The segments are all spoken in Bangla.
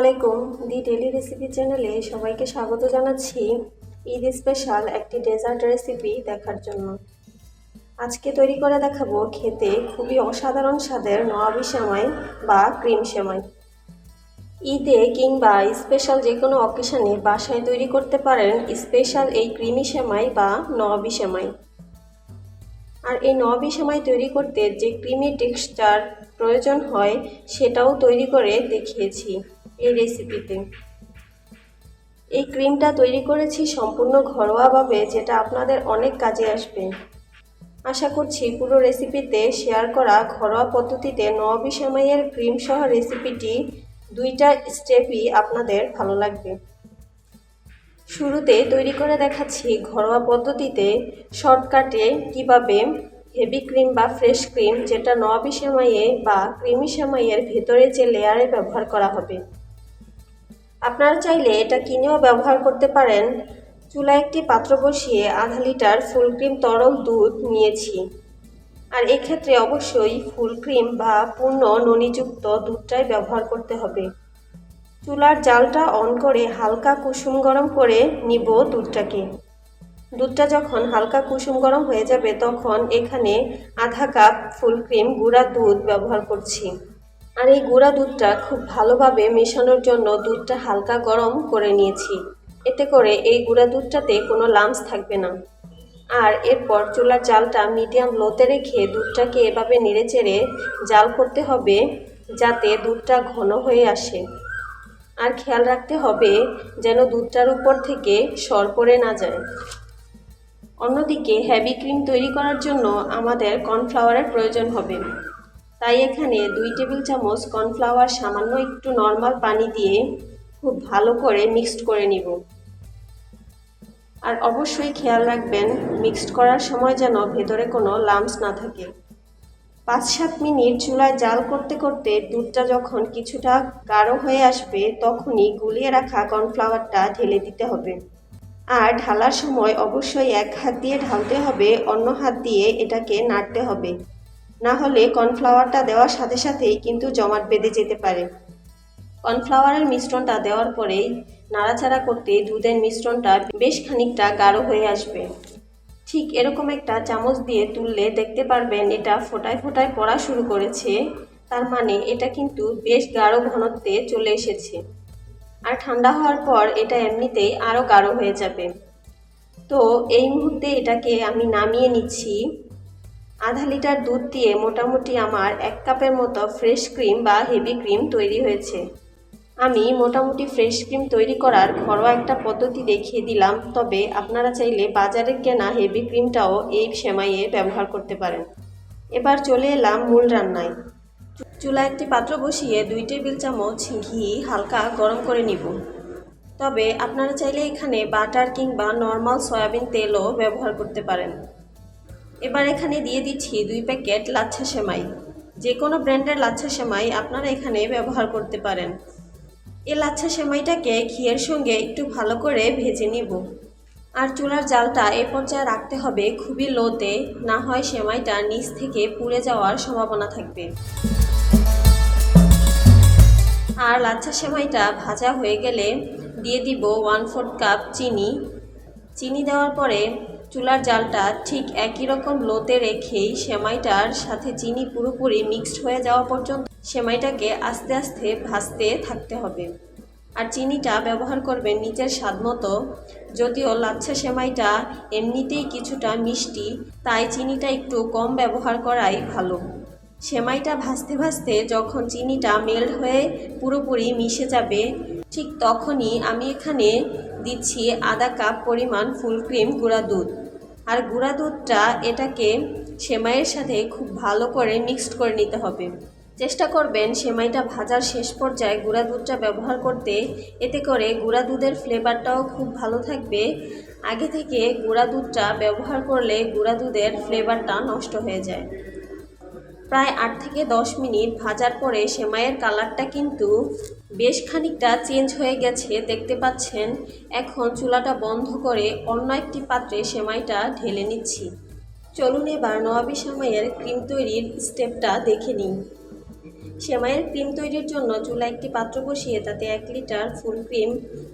আলাইকুম দি ডেলি রেসিপি চ্যানেলে সবাইকে স্বাগত জানাচ্ছি ঈদ স্পেশাল একটি ডেজার্ট রেসিপি দেখার জন্য। আজকে তৈরি করে দেখাবো খেতে খুবই অসাধারণ স্বাদের নওয়াবি সেমাই বা ক্রিম সেমাই। ঈদে কিংবা স্পেশাল যে কোনো অকেশনে বাসায় তৈরি করতে পারেন স্পেশাল এই ক্রিমি সেমাই বা নওয়াবি সেমাই। আর এই নবি সেমাই তৈরি করতে যে ক্রিমি টেক্সচার প্রয়োজন হয়, সেটাও তৈরি করে দেখিয়েছি। এই রেসিপিতে এই ক্রিমটা তৈরি করেছি সম্পূর্ণ ঘরোয়াভাবে, যেটা আপনাদের অনেক কাজে আসবে। আশা করছি পুরো রেসিপিতে শেয়ার করা ঘরোয়া পদ্ধতিতে নবি সেমাইয়ের ক্রিম সহ রেসিপিটি দুইটা স্টেপই আপনাদের ভালো লাগবে। শুরুতে তৈরি করে দেখাচ্ছি ঘরোয়া পদ্ধতিতে শর্টকাটে কীভাবে হেভি ক্রিম বা ফ্রেশ ক্রিম যেটা নবি সেমাইয়ে বা ক্রিমি সেমাইয়ের ভেতরে যে লেয়ারে ব্যবহার করা হবে। আপনারা চাইলে এটা কিনেও ব্যবহার করতে পারেন। চুলা একটি পাত্র বসিয়ে আধা লিটার ফুল ক্রিম তরল দুধ নিয়েছি। আর এক্ষেত্রে অবশ্যই ফুল ক্রিম বা পূর্ণ ননিযুক্ত দুধটাই ব্যবহার করতে হবে। চুলার জালটা অন করে হালকা কুসুম গরম করে নিব দুধটাকে। দুধটা যখন হালকা কুসুম গরম হয়ে যাবে, তখন এখানে আধা কাপ ফুল ক্রিম গুঁড়া দুধ ব্যবহার করছি। আর এই গুঁড়া দুধটা খুব ভালোভাবে মেশানোর জন্য দুধটা হালকা গরম করে নিয়েছি। এতে করে এই গুঁড়া দুধটাতে কোনো লামস থাকবে না। আর এরপর চুলার জালটা মিডিয়াম লোতে রেখে দুধটাকে এভাবে নেড়েচেড়ে জাল করতে হবে, যাতে দুধটা ঘন হয়ে আসে। আর খেয়াল রাখতে হবে যেন দুধটার উপর থেকে সর পড়ে না যায়। অন্যদিকে হ্যাভি ক্রিম তৈরি করার জন্য আমাদের কর্নফ্লাওয়ারের প্রয়োজন হবে। তাই এখানে দুই টেবিল চামচ কর্নফ্লাওয়ার সামান্য একটু নর্মাল পানি দিয়ে খুব ভালো করে মিক্সড করে নিব। আর অবশ্যই খেয়াল রাখবেন, মিক্সড করার সময় যেন ভেতরে কোনো লামস না থাকে। পাঁচ সাত মিনিট চুলায় জাল করতে করতে দুধটা যখন কিছুটা গাঢ় হয়ে আসবে, তখনই গুলিয়ে রাখা কর্নফ্লাওয়ারটা ঢেলে দিতে হবে। আর ঢালার সময় অবশ্যই এক হাত দিয়ে ঢালতে হবে, অন্য হাত দিয়ে এটাকে নাড়তে হবে। না হলে কর্নফ্লাওয়ারটা দেওয়ার সাথে সাথেই কিন্তু জমাট বেঁধে যেতে পারে। কর্নফ্লাওয়ারের মিশ্রণটা দেওয়ার পরেই নাড়াচাড়া করতে দুধের মিশ্রণটা বেশ খানিকটা গাঢ় হয়ে আসবে। ঠিক এরকম একটা চামচ দিয়ে তুললে দেখতে পারবেন এটা ফোটায় ফোটায় পড়া শুরু করেছে। তার মানে এটা কিন্তু বেশ গাঢ় ঘনত্বে চলে এসেছে। আর ঠান্ডা হওয়ার পর এটা এমনিতেই আরও গাঢ় হয়ে যাবে। তো এই মুহূর্তে এটাকে আমি নামিয়ে নিচ্ছি। আধা লিটার দুধ দিয়ে মোটামুটি আমার এক কাপের মতো ফ্রেশ ক্রিম বা হেভি ক্রিম তৈরি হয়েছে। আমি মোটামুটি ফ্রেশ ক্রিম তৈরি করার ঘরোয়া একটা পদ্ধতি দেখিয়ে দিলাম, তবে আপনারা চাইলে বাজারে কেনা হেভি ক্রিমটাও এই সেমাইয়ে ব্যবহার করতে পারেন। এবার চলে এলাম মূল রান্নায়। চুলা একটি পাত্র বসিয়ে দুই টেবিল চামচ ঘি হালকা গরম করে নিব। তবে আপনারা চাইলে এখানে বাটার কিংবা নর্মাল সয়াবিন তেলও ব্যবহার করতে পারেন। এবার এখানে দিয়ে দিচ্ছি দুই প্যাকেট লাচ্ছা সেমাই। যে কোনো ব্র্যান্ডের লাচ্ছা সেমাই আপনারা এখানে ব্যবহার করতে পারেন। এই লাচ্ছা সেমাইটাকে ঘিয়ের সঙ্গে একটু ভালো করে ভেজে নিব। আর চুলার জালটা এ পর্যায়ে রাখতে হবে খুবই লোতে, না হয় সেমাইটা নিচ থেকে পুড়ে যাওয়ার সম্ভাবনা থাকবে। আর লাচ্ছা সেমাইটা ভাজা হয়ে গেলে দিয়ে দিব ওয়ান ফোর্থ কাপ চিনি। চিনি দেওয়ার পরে চুলার জালটা ঠিক একই রকম লোতে রেখেই সেমাইটার সাথে চিনি পুরোপুরি মিক্সড হয়ে যাওয়া পর্যন্ত সেমাইটাকে আস্তে আস্তে ভাজতে থাকতে হবে। আর চিনিটা ব্যবহার করবেন নিজের স্বাদ মতো। যদিও লাচ্ছা সেমাইটা এমনিতেই কিছুটা মিষ্টি, তাই চিনিটা একটু কম ব্যবহার করাই ভালো। সেমাইটা ভাজতে ভাজতে যখন চিনিটা মেল্ট হয়ে পুরোপুরি মিশে যাবে, ঠিক তখনই আমি এখানে দিচ্ছি আধা কাপ পরিমাণ ফুল ক্রিম গুঁড়া দুধ। আর গুঁড়া দুধটা এটাকে সেমাইয়ের সাথে খুব ভালো করে মিক্সড করে নিতে হবে। চেষ্টা করবেন সেমাইটা ভাজার শেষ পর্যায়ে গুঁড়া দুধটা ব্যবহার করতে। এতে করে গুঁড়া দুধের ফ্লেভারটাও খুব ভালো থাকবে। আগে থেকে গুঁড়া দুধটা ব্যবহার করলে গুঁড়া দুধের ফ্লেভারটা নষ্ট হয়ে যায়। প্রায় আট থেকে দশ মিনিট ভাজার পরে সেমাইয়ের কালারটা কিন্তু বেশ খানিকটা চেঞ্জ হয়ে গেছে, দেখতে পাচ্ছেন। এখন চুলাটা বন্ধ করে অন্য একটি পাত্রে সেমাইটা ঢেলে নিচ্ছি। চলুন এবার নবাবি সেমাইয়ের ক্রিম তৈরির স্টেপটা দেখে নিই। সেমাইয়ের ক্রিম তৈরির জন্য চুলা একটি পাত্র বসিয়ে তাতে এক লিটার ফুল ক্রিম,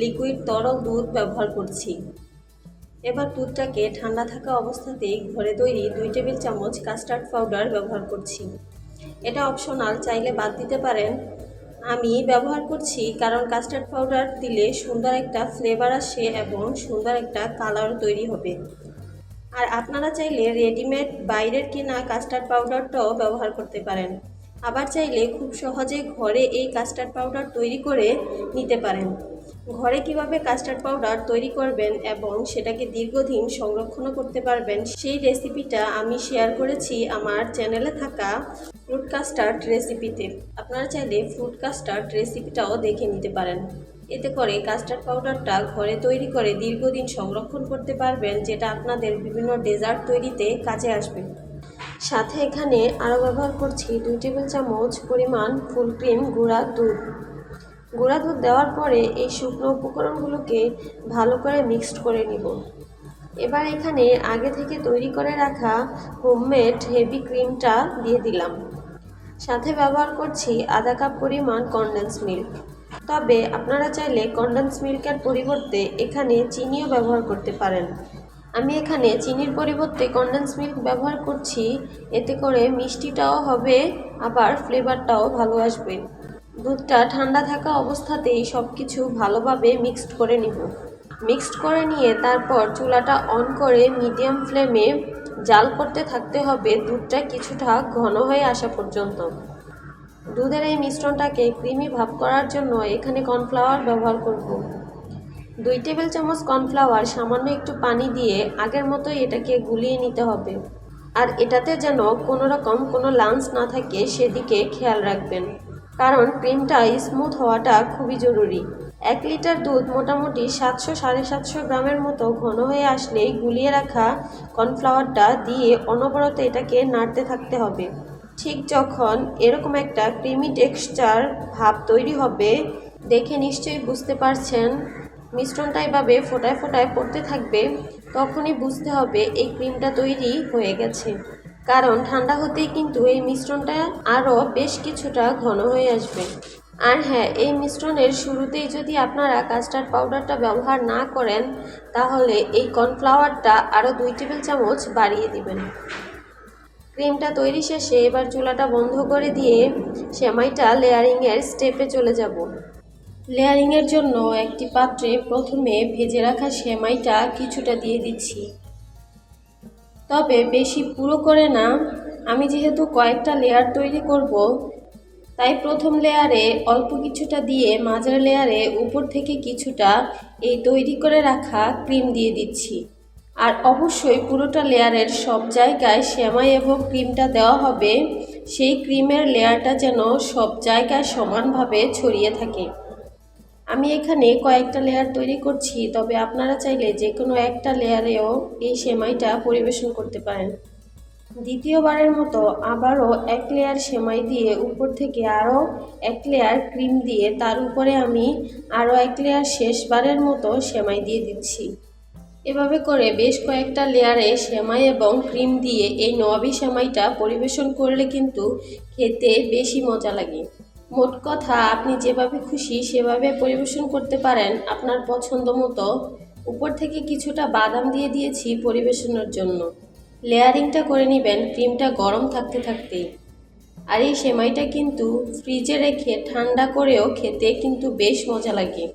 লিকুইড, তরল দুধ ব্যবহার করছি। এবার দুধটাকে ঠান্ডা থাকা অবস্থাতেই ঘরে তৈরি দুই টেবিল চামচ কাস্টার্ড পাউডার ব্যবহার করছি। এটা অপশনাল চাইলে বাদ দিতে পারেন। আমি ব্যবহার করছি কারণ কাস্টার্ড পাউডার দিলে সুন্দর একটা ফ্লেভার আসে এবং সুন্দর একটা কালার তৈরি হবে। আর আপনারা চাইলে রেডিমেড বাইরের কেনা কাস্টার্ড পাউডারটাও ব্যবহার করতে পারেন। আবার চাইলে খুব সহজে ঘরে এই কাস্টার্ড পাউডার তৈরি করে নিতে পারেন। ঘরে কীভাবে কাস্টার্ড পাউডার তৈরি করবেন এবং সেটাকে দীর্ঘদিন সংরক্ষণও করতে পারবেন, সেই রেসিপিটা আমি শেয়ার করেছি আমার চ্যানেলে থাকা ফ্রুট কাস্টার্ড রেসিপিতে আপনারা চাইলে ফ্রুট কাস্টার্ড রেসিপিটাও দেখে নিতে পারেন। এতে করে কাস্টার্ড পাউডারটা ঘরে তৈরি করে দীর্ঘদিন সংরক্ষণ করতে পারবেন, যেটা আপনাদের বিভিন্ন ডেজার্ট তৈরিতে কাজে আসবে। সাথে এখানে আরও ব্যবহার করছি দুই টেবিল চামচ পরিমাণ ফুল ক্রিম গুঁড়া দুধ। গুঁড়া দুধ দেওয়ার পরে এই শুকনো উপকরণগুলোকে ভালো করে মিক্সড করে নিব। এবার এখানে আগে থেকে তৈরি করে রাখা হোমমেড হেভি ক্রিমটা দিয়ে দিলাম। সাথে ব্যবহার করছি আধা কাপ পরিমাণ কনডেন্স মিল্ক তবে আপনারা চাইলে কনডেন্স মিল্কের পরিবর্তে এখানে চিনিও ব্যবহার করতে পারেন। আমি এখানে চিনির পরিবর্তে কনডেন্স মিল্ক ব্যবহার করছি। এতে করে মিষ্টিটাও হবে, আবার ফ্লেভারটাও ভালো আসবে। দুধটা ঠান্ডা থাকা অবস্থাতেই সব কিছু ভালোভাবে মিক্সড করে নিব। মিক্সড করে নিয়ে তারপর চুলাটা অন করে মিডিয়াম ফ্লেমে জাল করতে থাকতে হবে দুধটা কিছুটা ঘন হয়ে আসা পর্যন্ত। দুধের এই মিশ্রণটাকে ক্রিমি ভাব করার জন্য এখানে কর্নফ্লাওয়ার ব্যবহার করব। দুই টেবিল চামচ কর্নফ্লাওয়ার সামান্য একটু পানি দিয়ে আগের মতোই এটাকে গুলিয়ে নিতে হবে। আর এটাতে যেন কোনো রকম কোনো লাঞ্চ না থাকে, সেদিকে খেয়াল রাখবেন। কারণ ক্রিমটা স্মুথ হওয়াটা খুবই জরুরি। এক লিটার দুধ মোটামুটি সাতশো সাড়ে সাতশো গ্রামের মতো ঘন হয়ে আসলেই গুলিয়ে রাখা কর্নফ্লাওয়ারটা দিয়ে অনবরত এটাকে নাড়তে থাকতে হবে। ঠিক যখন এরকম একটা ক্রিমি টেক্সচার ভাব তৈরি হবে, দেখে নিশ্চয়ই বুঝতে পারছেন, মিশ্রণটা এভাবে ফোটায় ফোটায় পড়তে থাকবে, তখনই বুঝতে হবে এই ক্রিমটা তৈরি হয়ে গেছে। কারণ ঠান্ডা হতেই কিন্তু এই মিশ্রণটা আরও বেশ কিছুটা ঘন হয়ে আসবে। আর হ্যাঁ এই মিশ্রণের শুরুতেই যদি আপনারা কাস্টার্ড পাউডারটা ব্যবহার না করেন, তাহলে এই কর্নফ্লাওয়ারটা আরও দুই টেবিল চামচ বাড়িয়ে দিবেন। ক্রিমটা তৈরি শেষে এবার চুলাটা বন্ধ করে দিয়ে সেমাইটা লেয়ারিংয়ের স্টেপে চলে যাব। লেয়ারিংয়ের জন্য একটি পাত্রে প্রথমে ভেজে রাখা সেমাইটা কিছুটা দিয়ে দিচ্ছি। তবে বেশি পুরো করে না, আমি যেহেতু কয়েকটা লেয়ার তৈরি করব, তাই প্রথম লেয়ারে অল্প কিছুটা দিয়ে মাঝের লেয়ারে উপর থেকে কিছুটা এই তৈরি করে রাখা ক্রিম দিয়ে দিচ্ছি। আর অবশ্যই পুরোটা লেয়ারের সব জায়গায় সেমাই এবং ক্রিমটা দেওয়া হবে, সেই ক্রিমের লেয়ারটা যেন সব জায়গায় সমানভাবে ছড়িয়ে থাকে। আমি এখানে কয়েকটা লেয়ার তৈরি করছি, তবে আপনারা চাইলে যে কোনো একটা লেয়ারেও এই সেমাইটা পরিবেশন করতে পারেন। দ্বিতীয়বারের মতো আবারও এক লেয়ার সেমাই দিয়ে উপর থেকে আরও এক লেয়ার ক্রিম দিয়ে তার উপরে আমি আরও এক লেয়ার শেষবারের মতো সেমাই দিয়ে দিচ্ছি। এভাবে করে বেশ কয়েকটা লেয়ারে সেমাই এবং ক্রিম দিয়ে এই নবাবি সেমাইটা পরিবেশন করলে কিন্তু খেতে বেশি মজা লাগে। মোট কথা, আপনি যেভাবে খুশি সেভাবে পরিবেশন করতে পারেন আপনার পছন্দ মতো। উপর থেকে কিছুটা বাদাম দিয়ে দিয়েছি পরিবেশনের জন্য। লেয়ারিংটা করে নেবেন, ক্রিমটা গরম থাকতে থাকতেই। আর এই সেমাইটা কিন্তু ফ্রিজে রেখে ঠান্ডা করেও খেতে কিন্তু বেশ মজা লাগে।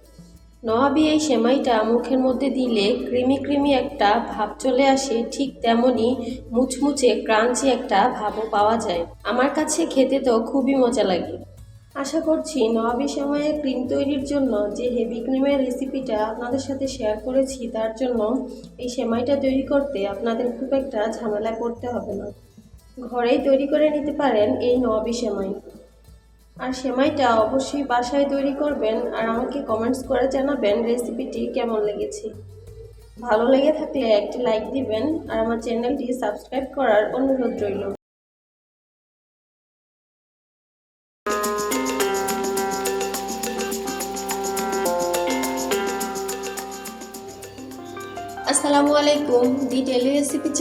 নবাবি এই সেমাইটা মুখের মধ্যে দিলে ক্রিমি ক্রিমি একটা ভাব চলে আসে, ঠিক তেমনই মুচমুচে ক্রাঞ্চি একটা ভাবও পাওয়া যায়। আমার কাছে খেতে তো খুবই মজা লাগে। আশা করছি নবাবি সময়ে ক্রিম তৈরির জন্য যে হেভি ক্রিমের রেসিপিটা আপনাদের সাথে শেয়ার করেছি, তার জন্য এই সেমাইটা তৈরি করতে আপনাদের খুব একটা ঝামেলা করতে হবে না। ঘরেই তৈরি করে নিতে পারেন এই নবাবি সেমাই। আর সেমাইটা অবশ্যই বাসায় তৈরি করবেন আর আমাকে কমেন্টস করে জানাবেন রেসিপিটি কেমন লেগেছে। ভালো লেগে থাকলে একটি লাইক দিবেন আর আমার চ্যানেলটি সাবস্ক্রাইব করার অনুরোধ রইল।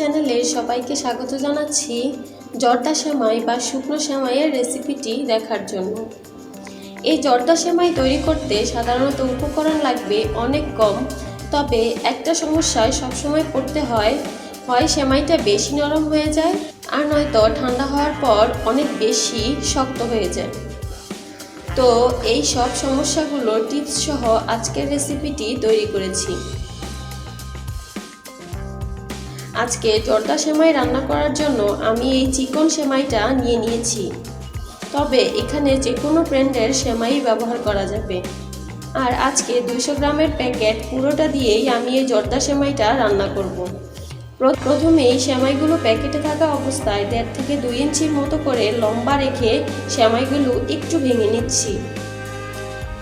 চ্যানেলে সবাইকে স্বাগত জানাচ্ছি। জর্দা সেমাই বা শুকনো সেমাইয়ের রেসিপিটি দেখার জন্য। এই জর্দা সেমাই তৈরি করতে সাধারণত উপকরণ লাগবে অনেক কম, তবে একটা সমস্যায় সবসময় পড়তে হয় হয় সেমাইটা বেশি নরম হয়ে যায় আর নয়তো ঠান্ডা হওয়ার পর অনেক বেশি শক্ত হয়ে যায়। তো এই সব সমস্যাগুলো টিপস সহ আজকের রেসিপিটি তৈরি করেছি। আজকে জর্দা সেমাই রান্না করার জন্য আমি এই চিকন সেমাইটা নিয়ে নিয়েছি। তবে এখানে যে কোনো ব্র্যান্ডের সেমাই ব্যবহার করা যাবে। আর আজকে দুইশো গ্রামের প্যাকেট পুরোটা দিয়েই আমি এই জর্দা সেমাইটা রান্না করব। প্র- প্রথমেই সেমাইগুলো প্যাকেটে থাকা অবস্থায় দেড় থেকে দুই ইঞ্চির মতো করে লম্বা রেখে সেমাইগুলো একটু ভেঙে নিচ্ছি।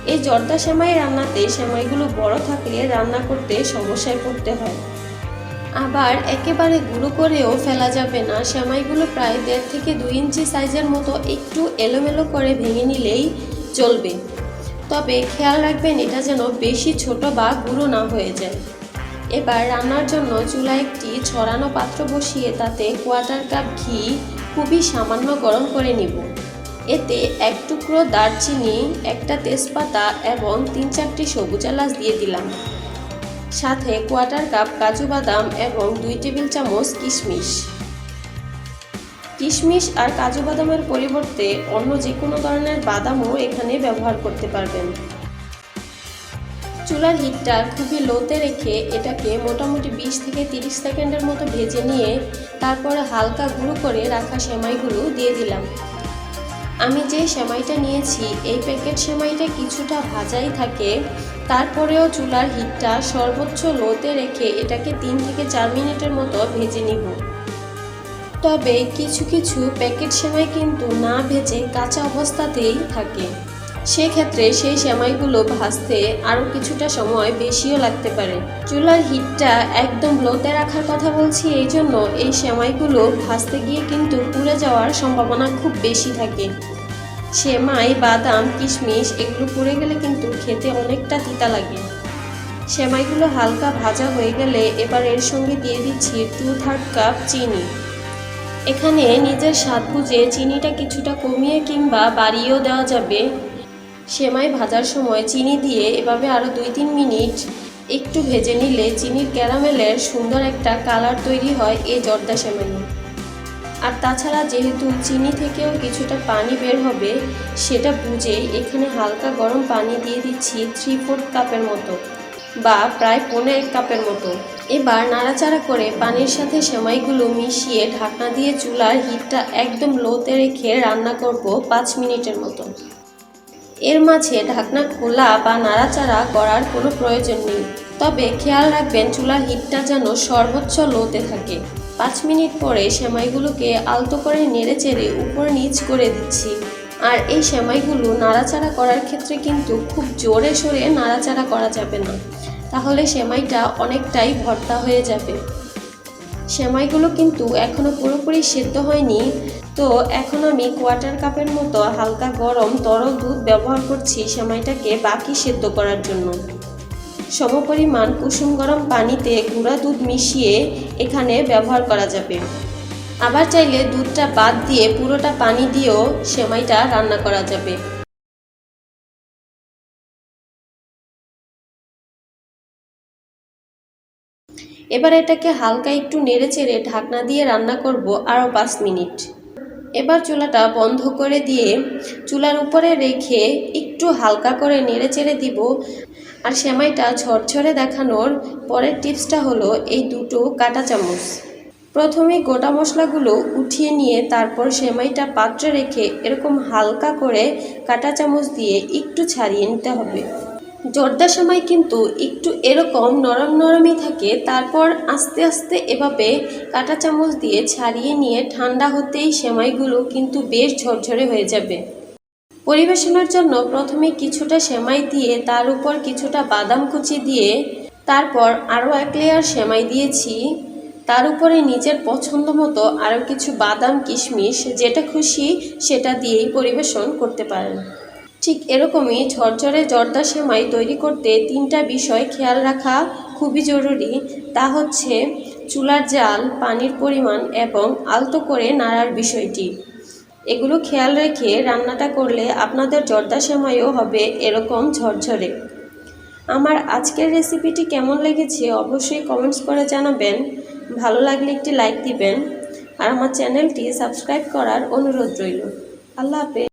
এই জর্দা সেমাই রান্নাতে সেমাইগুলো বড় থাকলে রান্না করতে সমস্যায় পড়তে হয়। আবার একেবারে গুঁড়ো করেও ফেলা যাবে না। সেমাইগুলো প্রায় দেড় থেকে দুই ইঞ্চি সাইজের মতো একটু এলোমেলো করে ভেঙে নিলেই চলবে। তবে খেয়াল রাখবেন, এটা যেন বেশি ছোট বা গুঁড়ো না হয়ে যায়। এবার রান্নার জন্য চুলায় একটি ছড়ানো পাত্র বসিয়ে তাতে কোয়ার্টার কাপ ঘি খুবই সামান্য গরম করে নিব। এতে এক টুকরো দারচিনি, একটা তেজপাতা এবং তিন চারটি সবুজ এলাচ দিয়ে দিলাম। সাথে কোয়ার্টার কাপ কাজু বাদাম এবং দুই টেবিল চামচ কিশমিশ। কিশমিশ আর কাজু বাদামের পরিবর্তে অন্য যে কোনো ধরনের বাদামও এখানে ব্যবহার করতে পারবেন। চুলার হিটটা খুবই লোতে রেখে এটাকে মোটামুটি বিশ থেকে তিরিশ সেকেন্ডের মতো ভেজে নিয়ে তারপরে হালকা গুঁড়ো করে রাখা সেমাইগুলো দিয়ে দিলাম। আমি যে সেমাইটা নিয়েছি, এই প্যাকেট সেমাইটা কিছুটা ভাজাই থাকে। তারপরেও চুলার হিটটা সর্বোচ্চ লোতে রেখে এটাকে তিন থেকে চার মিনিটের মতো ভেজে নিব। তবে কিছু কিছু প্যাকেট সেমাই কিন্তু না ভেজে কাঁচা অবস্থাতেই থাকে। সেক্ষেত্রে সেই সেমাইগুলো ভাজতে আরও কিছুটা সময় বেশিও লাগতে পারে। চুলার হিটটা একদম লোতে রাখার কথা বলছি, এই জন্য এই সেমাইগুলো ভাজতে গিয়ে কিন্তু পুড়ে যাওয়ার সম্ভাবনা খুব বেশি থাকে। সেমাই, বাদাম, কিশমিশ এগুলো পুড়ে গেলে কিন্তু খেতে অনেকটা তিতা লাগে। সেমাইগুলো হালকা ভাজা হয়ে গেলে এবার এর সঙ্গে দিয়ে দিচ্ছি টু থার্ড কাপ চিনি। এখানে নিজের স্বাদ বুঝে চিনিটা কিছুটা কমিয়ে কিংবা বাড়িয়েও দেওয়া যাবে। সেমাই ভাজার সময় চিনি দিয়ে এভাবে আরও দুই তিন মিনিট একটু ভেজে নিলে চিনির ক্যারামেলের সুন্দর একটা কালার তৈরি হয় এই জর্দা সেমাই আর তাছাড়া যেহেতু চিনি থেকেও কিছুটা পানি বের হবে, সেটা বুঝেই এখানে হালকা গরম পানি দিয়ে দিচ্ছি থ্রি ফোর্থ কাপের মতো বা প্রায় পৌনে এক কাপের মতো। এবার নাড়াচাড়া করে পানির সাথে সেমাইগুলো মিশিয়ে ঢাকনা দিয়ে চুলার হিটটা একদম লোতে রেখে রান্না করব পাঁচ মিনিটের মতো। এর মাঝে ঢাকনা খোলা বা নাড়াচাড়া করার কোনো প্রয়োজন নেই। তবে খেয়াল রাখবেন চুলার হিটটা যেন সর্বোচ্চ লোতে থাকে। পাঁচ মিনিট পরে সেমাইগুলোকে আলতো করে নেড়ে চেড়ে উপর নিচ করে দিচ্ছি। আর এই সেমাইগুলো নাড়াচাড়া করার ক্ষেত্রে কিন্তু খুব জোরে সোরে নাড়াচাড়া করা যাবে না। তাহলে সেমাইটা অনেকটাই ভর্তা হয়ে যাবে। সেমাইগুলো কিন্তু এখনও পুরোপুরি সেদ্ধ হয়নি। তো এখন আমি কোয়ার্টার কাপের মতো হালকা গরম তরল দুধ ব্যবহার করছি সেমাইটাকে বাকি সেদ্ধ করার জন্য। সমপরিমাণ কুসুম গরম পানিতে গুঁড়া দুধ মিশিয়ে এখানে ব্যবহার করা যাবে। আবার চাইলে দুধটা বাদ দিয়ে পুরোটা পানি দিয়েও সেমাইটা রান্না করা যাবে। এবার এটাকে হালকা একটু নেড়ে চেড়ে ঢাকনা দিয়ে রান্না করব আরও পাঁচ মিনিট। এবার চুলাটা বন্ধ করে দিয়ে চুলার উপরে রেখে একটু হালকা করে নেড়ে চেড়ে দিব আর সেমাইটা ঝরঝরে দেখানোর পরের টিপসটা হলো এই দুটো কাটা চামচ। প্রথমে গোটা মশলাগুলো উঠিয়ে নিয়ে তারপর সেমাইটা পাত্রে রেখে এরকম হালকা করে কাটা চামচ দিয়ে একটু ছাড়িয়ে নিতে হবে। জর্দা সেমাই কিন্তু একটু এরকম নরম নরমই থাকে, তারপর আস্তে আস্তে এভাবে কাটা চামচ দিয়ে ছাড়িয়ে নিয়ে ঠান্ডা হতেই সেমাইগুলো কিন্তু বেশ ঝরঝরে হয়ে যাবে। পরিবেশনের জন্য প্রথমে কিছুটা সেমাই দিয়ে তার উপর কিছুটা বাদাম কুচি দিয়ে তারপর আরও এক লেয়ার সেমাই দিয়েছি। তার উপরে নিজের পছন্দ মতো আরও কিছু বাদাম, কিশমিশ, যেটা খুশি সেটা দিয়েই পরিবেশন করতে পারেন। ঠিক এরকমই ঝরঝরে জর্দা সেমাই তৈরি করতে তিনটা বিষয় খেয়াল রাখা খুবই জরুরি। তা হচ্ছে চুলার জাল, পানির পরিমাণ এবং আলতো করে নাড়ার বিষয়টি। এগুলো খেয়াল রেখে রান্নাটা করলে আপনাদের জর্দা সেমাইও হবে এরকম ঝরঝরে। আমার আজকের রেসিপিটি কেমন লেগেছে অবশ্যই কমেন্টস করে জানাবেন। ভালো লাগলে একটি লাইক দিবেন। আর আমার চ্যানেলটি সাবস্ক্রাইব করার অনুরোধ রইল। আল্লাহ হাফেজ।